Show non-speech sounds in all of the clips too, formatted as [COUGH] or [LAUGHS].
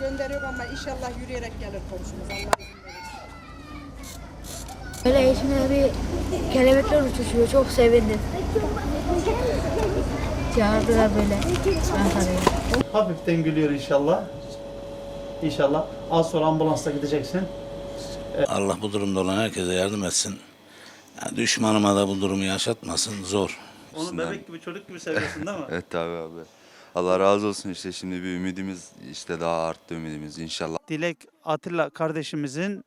gönderiyor ama inşallah yürüyerek gelir komşumuz. Allah izin verirse. Böyle eğitimde bir kelebekler uçuşuyor. Çok sevindim. Çağırdılar böyle Ankara'ya. Hafiften gülüyor inşallah. İnşallah. Az sonra ambulansla gideceksin. Allah bu durumda olan herkese yardım etsin. Ya düşmanıma da bu durumu yaşatmasın. Zor. Onu bebek gibi çocuk gibi seviyorsun değil mi? Evet tabii abi. Allah razı olsun işte şimdi bir ümidimiz işte daha arttı ümidimiz inşallah. Dilek Atilla kardeşimizin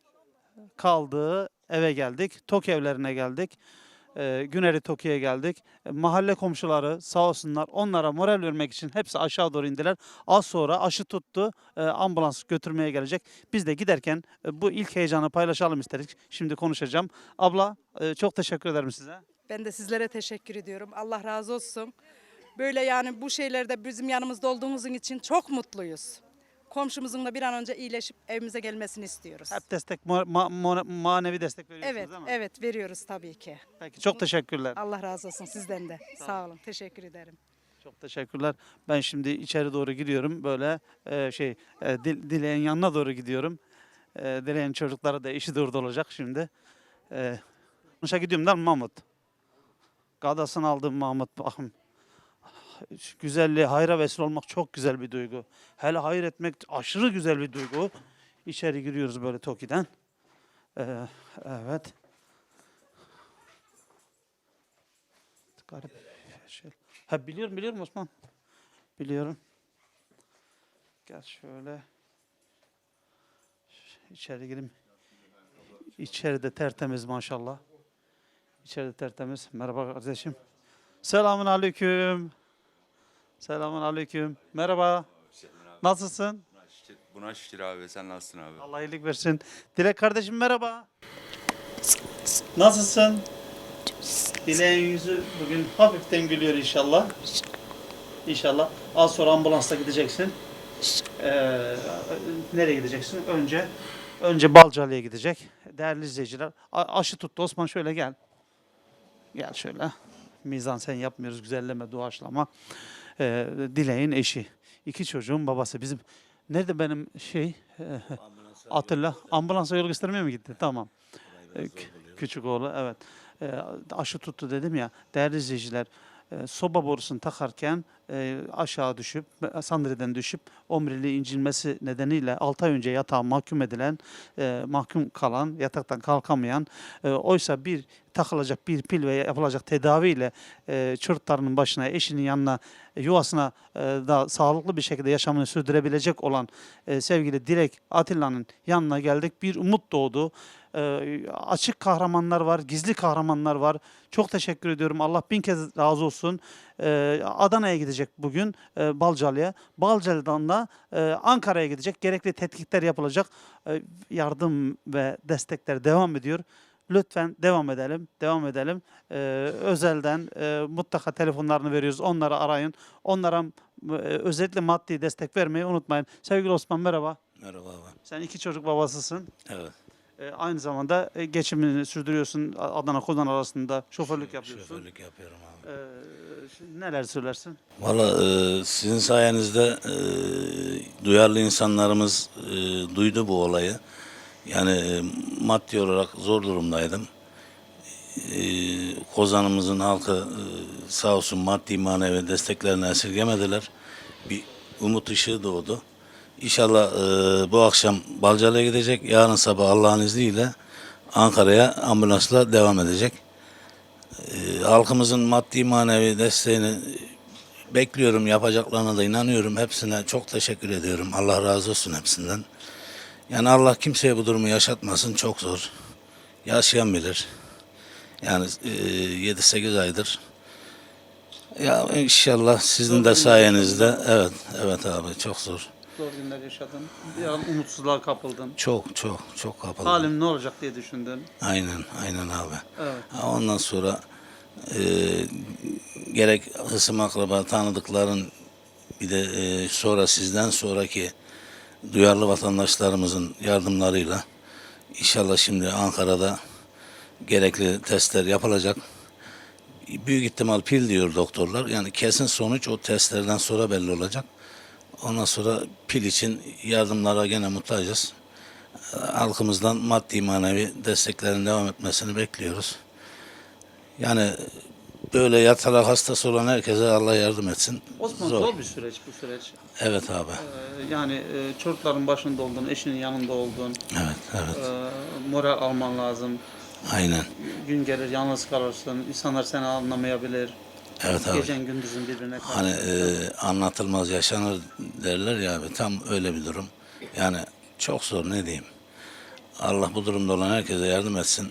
kaldığı eve geldik. Tok evlerine geldik. Ee, Güneri Toki'ye geldik. E, mahalle komşuları sağ olsunlar onlara moral vermek için hepsi aşağı doğru indiler. Az sonra aşı tuttu. e, ambulans götürmeye gelecek. Biz de giderken e, bu ilk heyecanı paylaşalım istedik. Şimdi konuşacağım. Abla e, çok teşekkür ederim size. Ben de sizlere teşekkür ediyorum. Allah razı olsun. Böyle yani bu şeylerde bizim yanımızda olduğunuzun için çok mutluyuz. Komşumuzun da bir an önce iyileşip evimize gelmesini istiyoruz. Hep destek, ma- ma- ma- manevi destek veriyorsunuz Evet, değil mi? evet veriyoruz tabii ki. Peki çok teşekkürler. Allah razı olsun sizden de. Sağ olun. Teşekkür ederim. Çok teşekkürler. Ben şimdi içeri doğru gidiyorum. Böyle e, şey e, Dil- Dileğin yanına doğru gidiyorum. E, Dileğin çocukları da işi de orada olacak şimdi. E, Konuşa gidiyorum değil mi Mahmut? Gadasını aldım Mahmut. Bakın. Şu Güzelliği, hayra vesile olmak çok güzel bir duygu. Hele hayır etmek aşırı güzel bir duygu. İçeri giriyoruz böyle Toki'den. E, evet. Garip şey. Ha biliyorum biliyorum Osman. Biliyorum. Gel şöyle. İçeri gireyim. İçeride tertemiz maşallah. İçeride tertemiz. Merhaba kardeşim. Selamun aleyküm. Selamun aleyküm. Merhaba. Nasılsın? Buna şükür abi sen nasılsın abi? Allah iyilik versin. Dilek kardeşim merhaba. Nasılsın? Dilek'in yüzü bugün hafiften gülüyor inşallah. İnşallah. Az sonra ambulansla gideceksin. Ee, nereye gideceksin? Önce önce Balcalı'ya gidecek. Değerli izleyiciler. a- aşı tuttu. Osman şöyle gel. Gel şöyle. Mizan sen yapmıyoruz. Güzelleme, doğaçlama. Ee, Dilek'in eşi. İki çocuğun babası. Bizim nerede benim şey? Ee, Atilla. Ambulansa yol göstermeye mi gitti? Tamam. Ee, kü- küçük oğlu evet. Ee, aşı tuttu dedim ya. Değerli izleyiciler e, soba borusunu takarken e, aşağı düşüp sandalyeden düşüp omuriliği incinmesi nedeniyle 6 ay önce yatağa mahkum edilen e, mahkum kalan yataktan kalkamayan e, oysa bir takılacak bir pil ve yapılacak tedaviyle e, başına eşinin yanına yuvasına e, da sağlıklı bir şekilde yaşamını sürdürebilecek olan sevgili Dilek Atilla'nın yanına geldik. Bir umut doğdu. E, açık kahramanlar var, gizli kahramanlar var. Çok teşekkür ediyorum. Allah bin kez razı olsun. E, Adana'ya gidecek bugün e, Balcalı'ya. Balcalı'dan da e, Ankara'ya gidecek. Gerekli tetkikler yapılacak. E, yardım ve destekler devam ediyor. Lütfen devam edelim, devam edelim. Ee, özelden e, mutlaka telefonlarını veriyoruz. Onları arayın. Onlara e, özellikle maddi destek vermeyi unutmayın. Sevgili Osman merhaba. Merhaba. Sen iki çocuk babasısın. Evet. Ee, aynı zamanda e, geçimini sürdürüyorsun. Adana Kozan arasında şoförlük yapıyorsun. Şoförlük yapıyorum abi. Ee, şimdi neler söylersin? Valla e, sizin sayenizde e, duyarlı insanlarımız e, duydu bu olayı. Yani e, maddi olarak zor durumdaydım. E, Kozanımızın halkı e, sağ olsun maddi manevi desteklerini esirgemediler. Bir umut ışığı doğdu. İnşallah e, bu akşam Balcalı'ya gidecek. Yarın sabah Allah'ın izniyle Ankara'ya ambulansla devam edecek. E, halkımızın maddi manevi desteğini bekliyorum yapacaklarına da inanıyorum. Hepsine çok teşekkür ediyorum. Allah razı olsun hepsinden. Yani Allah kimseye bu durumu yaşatmasın çok zor. Yaşayan bilir. Yani e, 7-8 aydır. Ya inşallah sizin de sayenizde evet evet abi çok zor. Zor günler yaşadın. Bir an umutsuzluğa kapıldın. Çok çok çok kapalı. Halim ne olacak diye düşündün. Aynen aynen abi. Evet. Ha, Ondan sonra e, gerek hısım akraba tanıdıkların bir de e, sonra sizden sonraki duyarlı vatandaşlarımızın yardımlarıyla inşallah şimdi Ankara'da gerekli testler yapılacak. Büyük ihtimal pil diyor doktorlar. Yani kesin sonuç o testlerden sonra belli olacak. Ondan sonra pil için yardımlara gene muhtacız. Halkımızdan maddi manevi desteklerin devam etmesini bekliyoruz. Yani böyle yatarak hastası olan herkese Allah yardım etsin. Osman Zor. zor bir süreç bu süreç. Evet abi. Ee, yani e, çocukların başında olduğun, eşinin yanında olduğun, Evet, evet. e, moral alman lazım. Aynen. Gün gelir yalnız kalırsın, insanlar seni anlamayabilir. Evet abi. Gecen gündüzün birbirine karşı. Hani e, anlatılmaz yaşanır derler ya abi. Tam öyle bir durum. Yani çok zor ne diyeyim. Allah bu durumda olan herkese yardım etsin.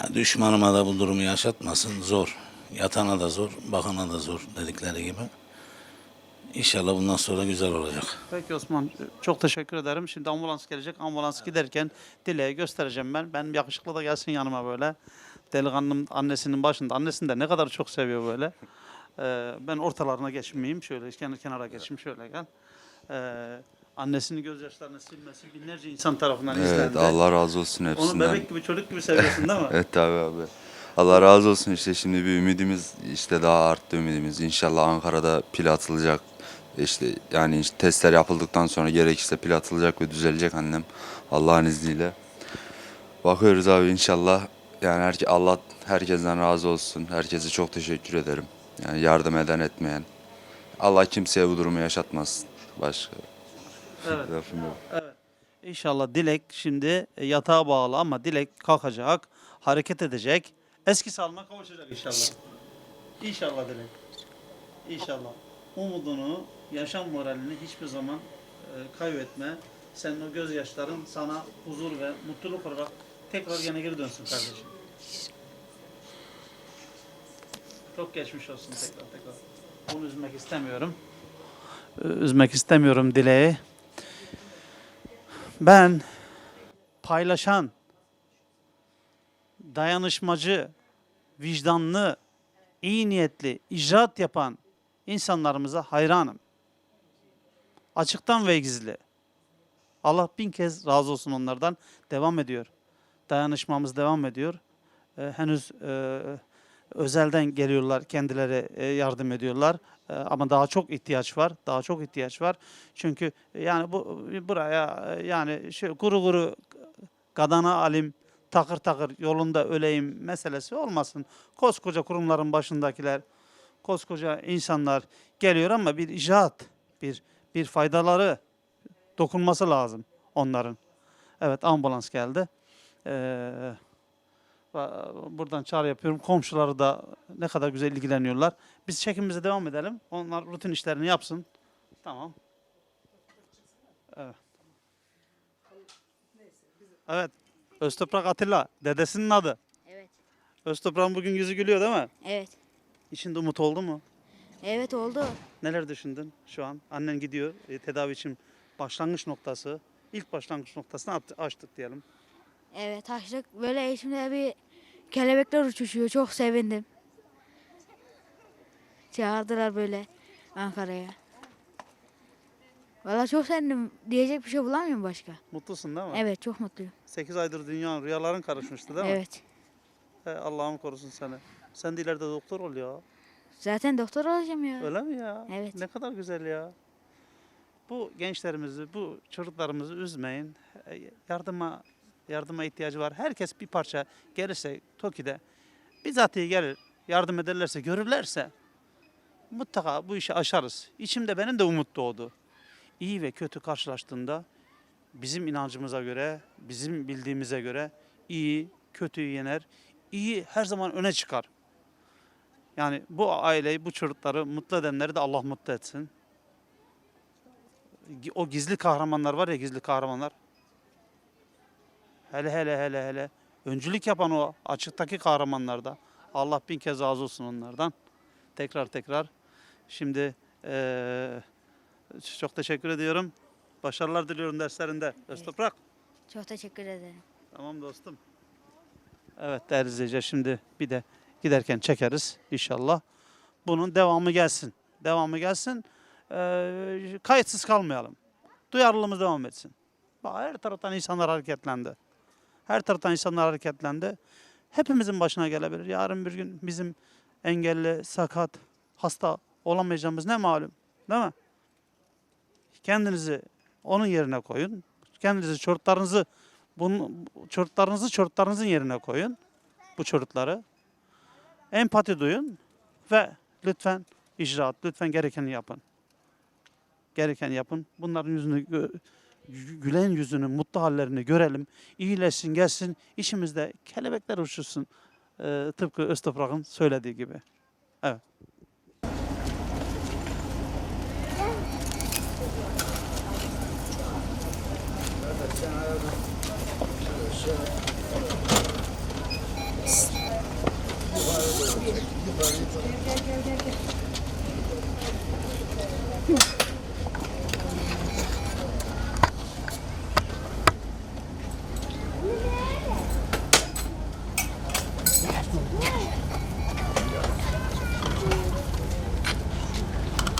Yani düşmanıma da bu durumu yaşatmasın. Zor. Yatana da zor, bakana da zor dedikleri gibi. İnşallah bundan sonra güzel olacak. Peki Osman çok teşekkür ederim. Şimdi ambulans gelecek. Ambulans giderken Dile'ye göstereceğim ben. Benim yakışıklı da gelsin yanıma böyle. Delikanlım annesinin başında. Annesini de ne kadar çok seviyor böyle. Ee, ben ortalarına geçmeyeyim. Şöyle kenar kenara geçeyim. Şöyle gel. Ee, annesinin gözyaşlarını silmesi binlerce insan tarafından Evet izlendi. Allah razı olsun Onu hepsinden. bebek gibi çocuk gibi seviyorsun değil mi? [LAUGHS] Evet tabii abi. Allah razı olsun işte şimdi bir ümidimiz işte daha arttı ümidimiz. İnşallah Ankara'da pil atılacak. İşte yani işte testler yapıldıktan sonra gerekirse pil atılacak ve düzelecek annem Allah'ın izniyle. Bakıyoruz abi inşallah. Yani her, Allah herkesten razı olsun. Herkese çok teşekkür ederim. Yani yardım eden etmeyen. Allah kimseye bu durumu yaşatmasın. Başka Evet. lafım yok. Evet. İnşallah Dilek şimdi e, yatağa bağlı ama Dilek kalkacak, hareket edecek. Eski salma kavuşacak inşallah. İnşallah Dilek. İnşallah. Umudunu, yaşam moralini hiçbir zaman e, kaybetme. Senin o gözyaşların sana huzur ve mutluluk olarak tekrar gene geri dönsün kardeşim. Çok geçmiş olsun tekrar tekrar. Bunu üzmek istemiyorum. Ee, Üzmek istemiyorum Dilek'i. Ben paylaşan, dayanışmacı, vicdanlı, iyi niyetli, icraat yapan insanlarımıza hayranım. Açıktan ve gizli. Allah bin kez razı olsun onlardan. Devam ediyor. Dayanışmamız devam ediyor. Ee, henüz e, özelden geliyorlar, kendileri e, yardım ediyorlar. E, ama daha çok ihtiyaç var. Daha çok ihtiyaç var. Çünkü yani bu buraya e, yani şu kuru kuru kadana alim takır takır yolunda öleyim meselesi olmasın. Koskoca kurumların başındakiler, koskoca insanlar geliyor ama bir icraat, bir bir faydaları dokunması lazım onların. Evet ambulans geldi. Ee, buradan çağrı yapıyorum. Komşuları da ne kadar güzel ilgileniyorlar. Biz çekimimize devam edelim. Onlar rutin işlerini yapsın. Tamam. Evet. Evet. Öztoprak Atilla. Dedesinin adı. Evet. Öztoprak'ın bugün yüzü gülüyor değil mi? Evet. İçinde umut oldu mu? Evet oldu. Neler düşündün şu an? Annen gidiyor. e, tedavi için başlangıç noktası. ilk başlangıç noktasını açtık diyelim. Evet açtık. Böyle içimde bir kelebekler uçuşuyor. Çok sevindim. Çağırdılar böyle Ankara'ya. Valla çok sevindim. Diyecek bir şey bulamıyorum başka. Mutlusun değil mi? Evet çok mutluyum. 8 aydır dünyanın rüyaların karışmıştı değil mi? Evet. He, Allah'ım korusun seni. Sen de ileride doktor ol ya. Zaten doktor olacağım ya. Öyle mi ya? Evet. Ne kadar güzel ya. Bu gençlerimizi, bu çocuklarımızı üzmeyin. Yardıma yardıma ihtiyacı var. Herkes bir parça gelirse Toki'de bizatihi gelir. Yardım ederlerse, görürlerse mutlaka bu işi aşarız. İçimde benim de umut doğdu. İyi ve kötü karşılaştığında bizim inancımıza göre, bizim bildiğimize göre iyi kötüyü yener. İyi her zaman öne çıkar. Yani bu aileyi, bu çocukları mutlu edenleri de Allah mutlu etsin. O gizli kahramanlar var ya gizli kahramanlar. Hele hele hele hele. Öncülük yapan o açıktaki kahramanlar da. Allah bin kez razı olsun onlardan. Tekrar tekrar. Şimdi eee, çok teşekkür ediyorum. Başarılar diliyorum derslerinde. Öztoprak. Çok teşekkür ederim. Tamam dostum. Evet değerli izleyiciler şimdi bir de giderken çekeriz inşallah. Bunun devamı gelsin. Devamı gelsin. Ee, kayıtsız kalmayalım. Duyarlılığımız devam etsin. Bak, her taraftan insanlar hareketlendi. Her taraftan insanlar hareketlendi. Hepimizin başına gelebilir. Yarın bir gün bizim engelli, sakat, hasta olamayacağımız ne malum. Değil mi? Kendinizi onun yerine koyun. Kendinizi çocuklarınızı bunun çocuklarınızı çocuklarınızın yerine koyun. Bu çocukları. Empati duyun ve lütfen icraat, lütfen gerekeni yapın. Gerekeni yapın. Bunların yüzünü gülen yüzünü, mutlu hallerini görelim. İyileşsin, gelsin. İşimizde kelebekler uçuşsun. Ee, tıpkı Öztoprak'ın söylediği gibi. Evet.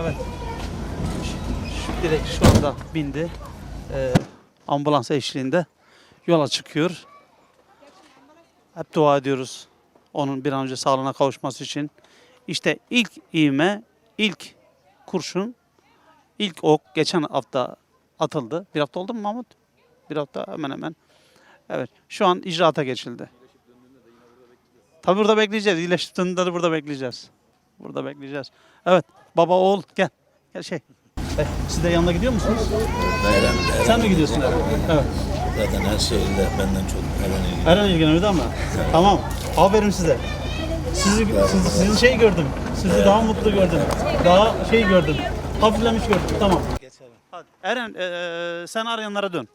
Evet. Direkt şu anda bindi. Ee, ambulans eşliğinde yola çıkıyor. Hep dua ediyoruz. Onun bir an önce sağlığına kavuşması için. İşte ilk iğme, ilk kurşun, ilk ok geçen hafta atıldı. Bir hafta oldu mu Mahmut? Bir hafta hemen hemen. Evet. Şu an icraata geçildi. Tabii burada bekleyeceğiz. İyileştiğinde de burada bekleyeceğiz. Burada bekleyeceğiz. Evet. Baba oğul gel. Gel şey. Eh, siz de yanına gidiyor musunuz? Eren, Sen mi gidiyorsun? Evet. Zaten her şeyle benden çok Eren ilgili. Eren ilgileniyordu ama. Tamam. Aferin size. Sizi, sizi, sizin şey gördüm. Sizi daha mutlu gördüm. Daha şey gördüm. Hafiflemiş gördüm. Tamam. Hadi. Eren eee, sen arayanlara dön.